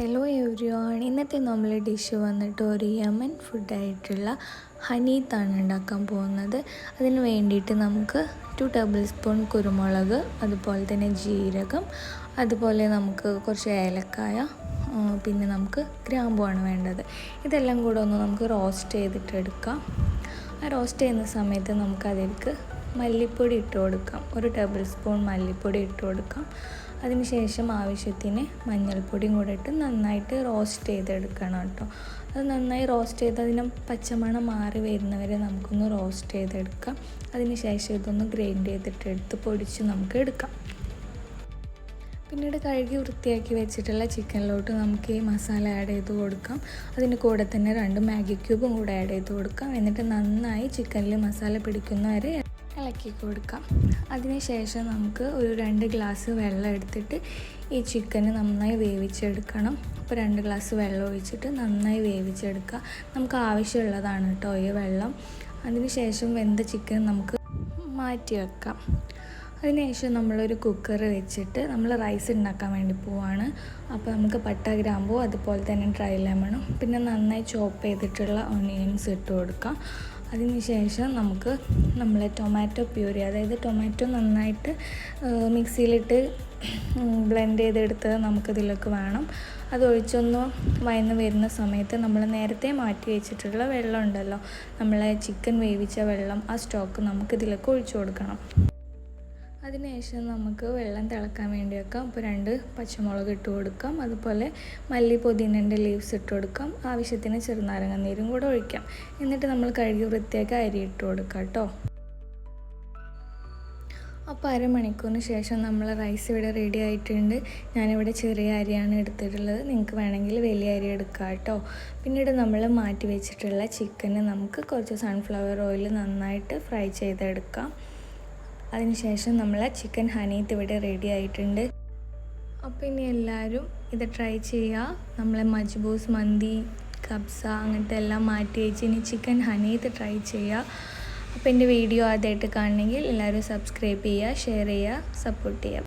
Hello everyone ഇന്നത്തെ നമ്മൾ dish വന്നിട്ട് ഒരു യമൻ ഫുഡായിട്ടുള്ള ഹനീത്താണ് ഉണ്ടാക്കാൻ പോകുന്നത്. അതിന് വേണ്ടിയിട്ട് നമുക്ക് ടു ടേബിൾ സ്പൂൺ കുരുമുളക് അതുപോലെ തന്നെ ജീരകം അതുപോലെ നമുക്ക് കുറച്ച് ഏലക്കായ പിന്നെ നമുക്ക് ഗ്രാമ്പുമാണ് വേണ്ടത്. ഇതെല്ലാം കൂടെ ഒന്ന് നമുക്ക് റോസ്റ്റ് ചെയ്തിട്ട് എടുക്കാം ആ റോസ്റ്റ് ചെയ്യുന്ന സമയത്ത് നമുക്കതിലേക്ക് മല്ലിപ്പൊടി ഇട്ട് കൊടുക്കാം. ഒരു ടേബിൾ സ്പൂൺ മല്ലിപ്പൊടി ഇട്ട് കൊടുക്കാം. അതിനുശേഷം ആവശ്യത്തിന് മഞ്ഞൾപ്പൊടിയും കൂടെ ഇട്ട് നന്നായിട്ട് റോസ്റ്റ് ചെയ്തെടുക്കണം കേട്ടോ. അത് നന്നായി റോസ്റ്റ് ചെയ്ത് അതിന് പച്ചമണം മാറി വരുന്നവരെ നമുക്കൊന്ന് റോസ്റ്റ് ചെയ്തെടുക്കാം. അതിനുശേഷം ഇതൊന്ന് ഗ്രൈൻഡ് ചെയ്തിട്ട് എടുത്ത് പൊടിച്ച് നമുക്ക് എടുക്കാം. പിന്നീട് കഴുകി വൃത്തിയാക്കി വെച്ചിട്ടുള്ള ചിക്കനിലോട്ട് നമുക്ക് ഈ മസാല ആഡ് ചെയ്ത് കൊടുക്കാം. അതിന് കൂടെ തന്നെ രണ്ട് മാഗി ക്യൂബും കൂടെ ആഡ് ചെയ്ത് കൊടുക്കാം. എന്നിട്ട് നന്നായി ചിക്കനിൽ മസാല പിടിക്കുന്നവരെ ഇളക്കി കൊടുക്കാം അതിനുശേഷം നമുക്ക് ഒരു രണ്ട് ഗ്ലാസ് വെള്ളം എടുത്തിട്ട് ഈ ചിക്കന് നന്നായി വേവിച്ചെടുക്കണം. അപ്പോൾ രണ്ട് ഗ്ലാസ് വെള്ളം ഒഴിച്ചിട്ട് നന്നായി വേവിച്ചെടുക്കുക. നമുക്ക് ആവശ്യമുള്ളതാണ് കേട്ടോ ഈ വെള്ളം. അതിനുശേഷം വെന്ത ചിക്കൻ നമുക്ക് മാറ്റി വെക്കാം. അതിനുശേഷം നമ്മളൊരു കുക്കർ വെച്ചിട്ട് നമ്മൾ റൈസ് ഉണ്ടാക്കാൻ വേണ്ടി പോവാണ്. അപ്പോൾ നമുക്ക് പട്ട ഗ്രാമ്പോ അതുപോലെ തന്നെ ഡ്രൈ ലെമണും പിന്നെ നന്നായി ചോപ്പ് ചെയ്തിട്ടുള്ള ഒനിയൻസ് ഇട്ട് കൊടുക്കാം. അതിനുശേഷം നമുക്ക് നമ്മളെ ടൊമാറ്റോ പ്യൂരി അതായത് ടൊമാറ്റോ നന്നായിട്ട് മിക്സിയിലിട്ട് ബ്ലെൻഡ് ചെയ്തെടുത്ത് നമുക്കിതിലേക്ക് വേണം. അത് ഒഴിച്ചൊന്ന് വയന്ന് വരുന്ന സമയത്ത് നമ്മൾ നേരത്തെ മാറ്റി വെച്ചിട്ടുള്ള വെള്ളം ഉണ്ടല്ലോ. നമ്മളെ ചിക്കൻ വേവിച്ച വെള്ളം ആ സ്റ്റോക്ക് നമുക്കിതിലേക്ക് ഒഴിച്ചു കൊടുക്കണം. അതിനുശേഷം നമുക്ക് വെള്ളം തിളക്കാൻ വേണ്ടി വെക്കാം. അപ്പോൾ രണ്ട് പച്ചമുളക് ഇട്ട് കൊടുക്കാം. അതുപോലെ മല്ലി പുതിനന്റെ ലീവ്സ് ഇട്ട് കൊടുക്കാം. ആവശ്യത്തിന് ചെറുനാരങ്ങ നീരും കൂടെ ഒഴിക്കാം. എന്നിട്ട് നമ്മൾ കഴുകി വൃത്തിയാക്കി അരി ഇട്ട് കൊടുക്കാം കേട്ടോ. അപ്പോൾ അരമണിക്കൂറിന് ശേഷം നമ്മൾ റൈസ് ഇവിടെ റെഡി ആയിട്ടുണ്ട്. ഞാനിവിടെ ചെറിയ അരിയാണ് എടുത്തിട്ടുള്ളത്. നിങ്ങൾക്ക് വേണമെങ്കിൽ വലിയ അരി എടുക്കാം കേട്ടോ. പിന്നീട് നമ്മൾ മാറ്റി വെച്ചിട്ടുള്ള ചിക്കന് നമുക്ക് കുറച്ച് സൺഫ്ലവർ ഓയിൽ നന്നായിട്ട് ഫ്രൈ ചെയ്തെടുക്കാം. അതിനുശേഷം നമ്മൾ ചിക്കൻ ഹനീത്ത് ഇവിടെ റെഡി ആയിട്ടുണ്ട്. അപ്പോൾ ഇനി എല്ലാവരും ഇത് ട്രൈ ചെയ്യുക നമ്മളെ മജ്ബൂസ് മന്തി കബ്സ അങ്ങനത്തെ എല്ലാം മാറ്റി വെച്ച് ഇനി ചിക്കൻ ഹനീത്ത് ട്രൈ ചെയ്യുക അപ്പോൾ എന്റെ വീഡിയോ ആദ്യമായിട്ട് കാണണമെങ്കിൽ എല്ലാവരും സബ്സ്ക്രൈബ് ചെയ്യുക ഷെയർ ചെയ്യുക സപ്പോർട്ട് ചെയ്യുക